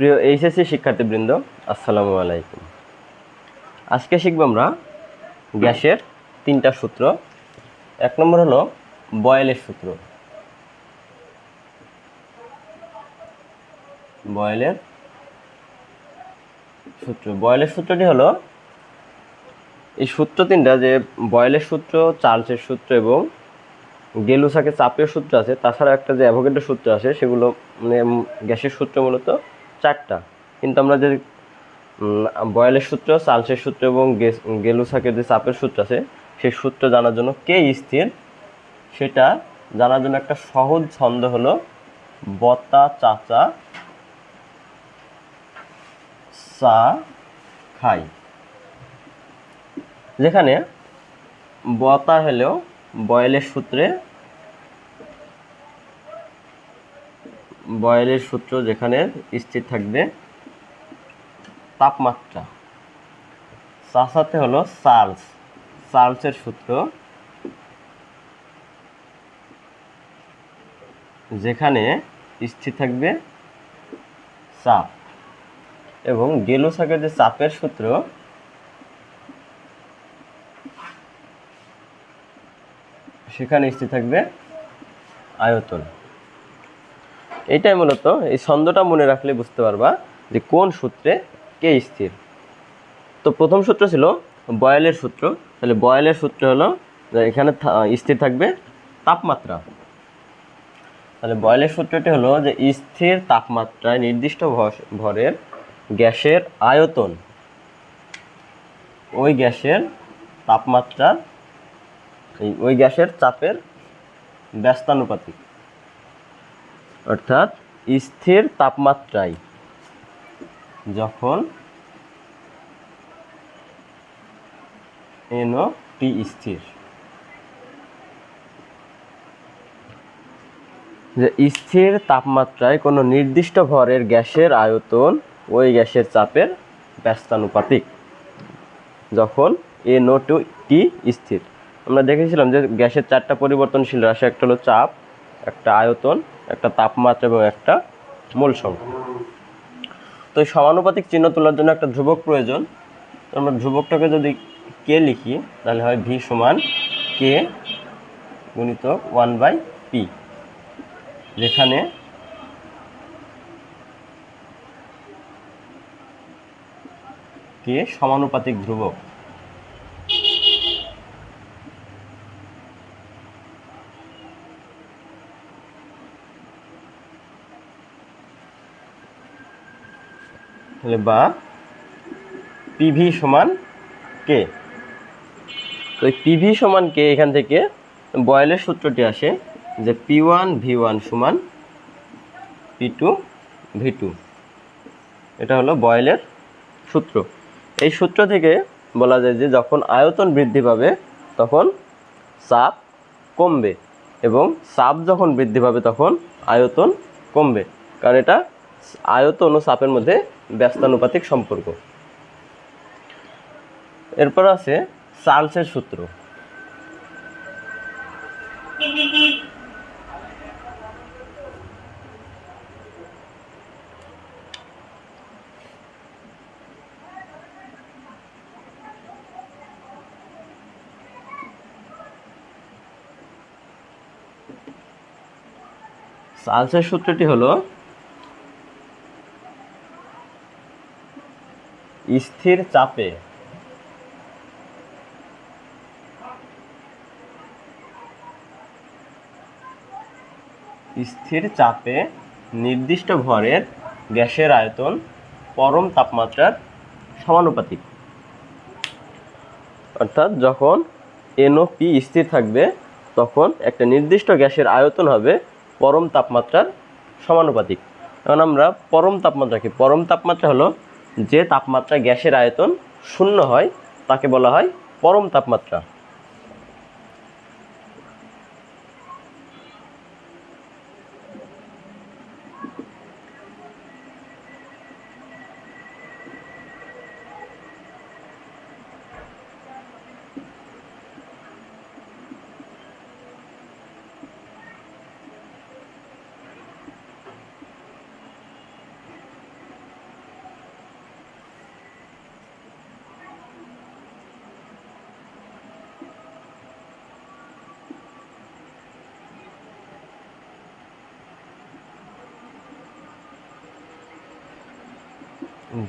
প্রিয় এইচএসসি শিক্ষার্থীবৃন্দ, আসসালামু আলাইকুম। আজকে শিখব আমরা গ্যাসের তিনটা সূত্র। এক নম্বর হলো বয়েলের সূত্র। বয়েলের সূত্র। বয়েলের সূত্রটি হলো এই সূত্র তিনটা যে বয়েলের সূত্র, চার্লসের সূত্র এবং গেলুসাকে চাপের সূত্র আছে তাছাড়া একটা যে অ্যাভোগেটের সূত্র আছে, সেগুলো মানে গ্যাসের সূত্র মূলত চারটা। কিন্তু আমরা যে বয়েলের সূত্র চার্লসের সূত্র এবং গেলুসাকের যে চাপের সূত্র আছে, সেই সূত্র জানার জন্য কে স্থির? সেটা জানার জন্য একটা সহজ ছন্দ হলো বতা চাচা চা খাই। যেখানে বতা হলেও বয়েলের সূত্রে বয়েলের সূত্র যেখানে স্থির থাকবে, তাপমাত্রা। চাষাতে হলো চার্লস চার্লসের সূত্র যেখানে স্থির থাকবে চাপ। এবং গেলুসাকের যে চাপের সূত্র, সেখানে স্থির থাকবে আয়তন। এইটাই মূলত, এই ছন্দটা মনে রাখলে বুঝতে পারবা যে কোন সূত্রে কে স্থির। তো প্রথম সূত্র ছিল বয়েলের সূত্র। তাহলে বয়েলের সূত্র হলো এখানে স্থির থাকবে তাপমাত্রা। তাহলে বয়েলের সূত্রটি হলো যে স্থির তাপমাত্রায় নির্দিষ্ট ভরের গ্যাসের আয়তন। ওই গ্যাসের তাপমাত্রার এই ওই গ্যাসের চাপের ব্যস্তানুপাতিক। অর্থাৎ স্থির তাপমাত্রায়। যখন এনও টি স্থির। যে স্থির তাপমাত্রায় কোনো নির্দিষ্ট ভরের গ্যাসের আয়তন ওই গ্যাসের চাপের ব্যস্তানুপাতিক। যখন এ নো টু টি স্থির। আমরা দেখেছিলাম যে গ্যাসের চারটা পরিবর্তনশীল রাশি একটা হলো চাপ, একটা আয়তন একটা তাপমাত্রা এবং একটা মূল সংখ্যা। তো এই সমানুপাতিক চিহ্ন তোলার জন্য একটা ধ্রুবক প্রয়োজন। আমরা ধ্রুবকটাকে যদি কে লিখি, তাহলে হয় ভি সমান কে গুণিত ওয়ান বাই পি যেখানে কে সমানুপাতিক ধ্রুবক। বা পিভি সমান কে তো এই পিভি সমান কে এখান থেকে বয়েলের সূত্রটি আসে যে পি ওয়ান ভি ওয়ান সমান পি টু ভি টু এটা হলো বয়েলের সূত্র। এই সূত্র থেকে বলা যায় যে যখন আয়তন বৃদ্ধি পাবে তখন চাপ কমবে এবং চাপ যখন বৃদ্ধি পাবে তখন আয়তন কমবে। কারণ এটা আয়তন ও চাপের মধ্যে ব্যস্তানুপাতিক সম্পর্ক। এরপর আছে চার্লসের সূত্র। চার্লসের সূত্রটি হলো স্থির চাপে। স্থির চাপে নির্দিষ্ট ভরের গ্যাসের আয়তন পরম তাপমাত্রার সমানুপাতিক। অর্থাৎ যখন এনও পি স্থির থাকবে, তখন একটা নির্দিষ্ট গ্যাসের আয়তন হবে পরম তাপমাত্রার সমানুপাতিক। এখন আমরা পরম তাপমাত্রা কি পরম তাপমাত্রা হলো যে তাপমাত্রা গ্যাসের আয়তন শূন্য হয় তাকে বলা হয় পরম তাপমাত্রা।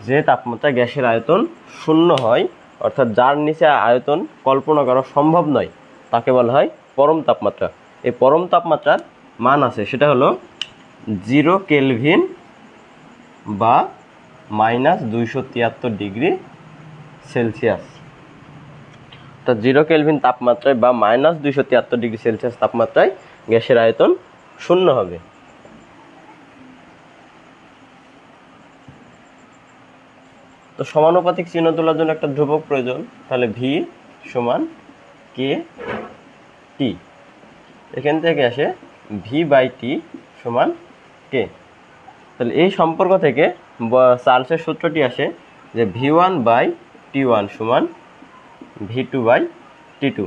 যে তাপমাত্রা গ্যাসের আয়তন শূন্য হয়, অর্থাৎ যার নিচে আয়তন কল্পনা করা সম্ভব নয়, তাকে বলা হয় পরম তাপমাত্রা। এই পরম তাপমাত্রার মান আছে, সেটা হলো জিরো কেলভিন বা মাইনাস দুইশো তিয়াত্তর ডিগ্রি সেলসিয়াস। অর্থাৎ জিরো কেলভিন তাপমাত্রায় বা মাইনাস দুইশো তিয়াত্তর ডিগ্রি সেলসিয়াস তাপমাত্রায় গ্যাসের আয়তন শূন্য হবে। তো সমানুপাতিক চিহ্ন তোলার জন্য একটা ধ্রুবক প্রয়োজন। তাহলে ভি সমান কে টি এখান থেকে আসে ভি বাই টি সমান কে তাহলে এই সম্পর্ক থেকে চার্লসের সূত্রটি আসে যে V one by T one সমান V two by T two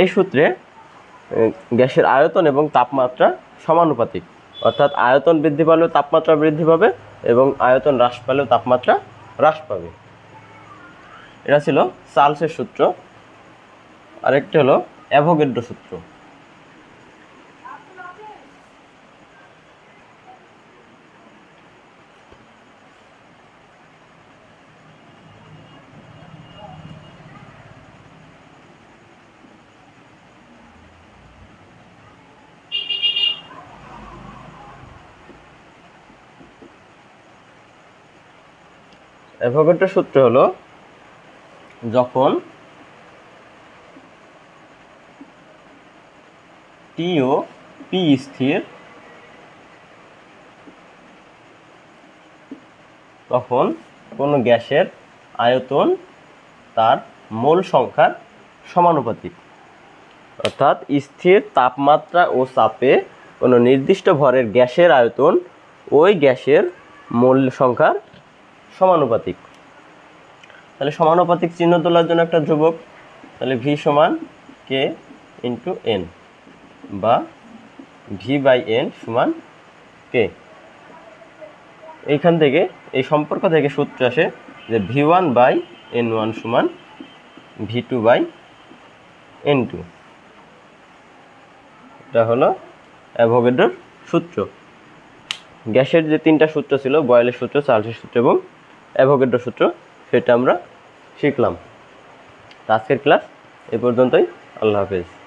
এই সূত্রে গ্যাসের আয়তন এবং তাপমাত্রা সমানুপাতিক। অর্থাৎ আয়তন বৃদ্ধি পালেও তাপমাত্রা বৃদ্ধি পাবে এবং আয়তন হ্রাস পেলেও তাপমাত্রা হ্রাস পাবে। এটা ছিল চার্লসের সূত্র। আরেকটি হলো অ্যাভোগেড্রো সূত্র। অ্যাভোগাড্রো সূত্র হলো যখন টি ও পি স্থির, তখন কোনো গ্যাসের আয়তন তার মোল সংখ্যার সমানুপাতিক। অর্থাৎ স্থির তাপমাত্রা ও চাপে কোনো নির্দিষ্ট ভরের গ্যাসের আয়তন ওই গ্যাসের মোল সংখ্যার সমানুপাতিক। তাহলে সমানুপাতিক চিহ্ন তোলার জন্য একটা ধ্রুবক, তাহলে ভি সমান কে ইন্টু এন বা ভি বাই এন সমান কে এইখান থেকে, এই সম্পর্ক থেকে সূত্র আসে যে V one by N one সমান V two by N two এটা হলো অ্যাভোগেড্রোর সূত্র। গ্যাসের যে তিনটা সূত্র ছিল, বয়েলের সূত্র চার্লসের সূত্র এবং অ্যাভোগেড্রো সূত্র সেটা আমরা শিখলাম। আজকের ক্লাস এ পর্যন্তই আল্লাহ হাফেজ।